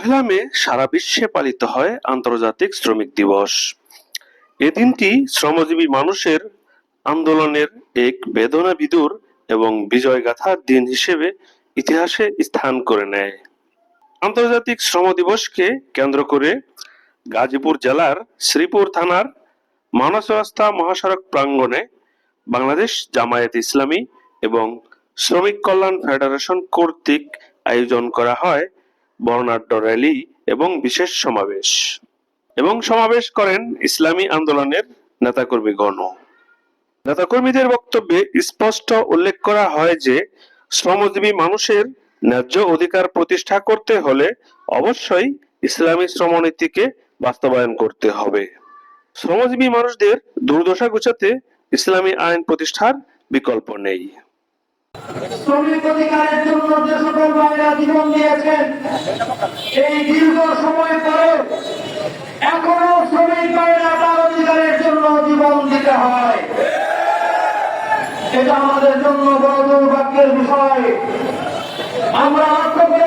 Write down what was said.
পহেলা মে সারা বিশ্বে পালিত হয় আন্তর্জাতিক শ্রমিক দিবস। এ দিনটি শ্রমজীবী মানুষের আন্দোলনের এক বেদনা বিদুর এবং বিজয়গাথার দিন হিসেবে ইতিহাসে স্থান করে নেয়। আন্তর্জাতিক শ্রম দিবসকে কেন্দ্র করে গাজীপুর জেলার শ্রীপুর থানার মানস রাস্তা মহাসড়ক প্রাঙ্গণে বাংলাদেশ জামায়াত ইসলামী এবং শ্রমিক কল্যাণ ফেডারেশন কর্তৃক আয়োজন করা হয়। বর্ণাঢ্য র্যালি এবং বিশেষ সমাবেশ। এবং সমাবেশ করেন ইসলামী আন্দোলনের নেতাকর্মীগণ। নেতাকর্মীদের বক্তব্যে স্পষ্ট উল্লেখ করা হয় যে, শ্রমজীবী মানুষের ন্যায্য অধিকার প্রতিষ্ঠা করতে হলে অবশ্যই ইসলামী শ্রমনীতিকে বাস্তবায়ন করতে হবে। শ্রমজীবী মানুষদের দুর্দশা ঘুচাতে ইসলামী আইন প্রতিষ্ঠার বিকল্প নেই। শ্রমিক অধিকারের জন্য যে সকল ভাইরা জীবন দিয়েছেন, এই দীর্ঘ সময় পরে এখনও শ্রমিক ভাইরা তার অধিকারের জন্য জীবন দিতে হয়। এটা আমাদের জন্য বড় দুর্ভাগ্যের বিষয়। আমরা লক্ষ্য করে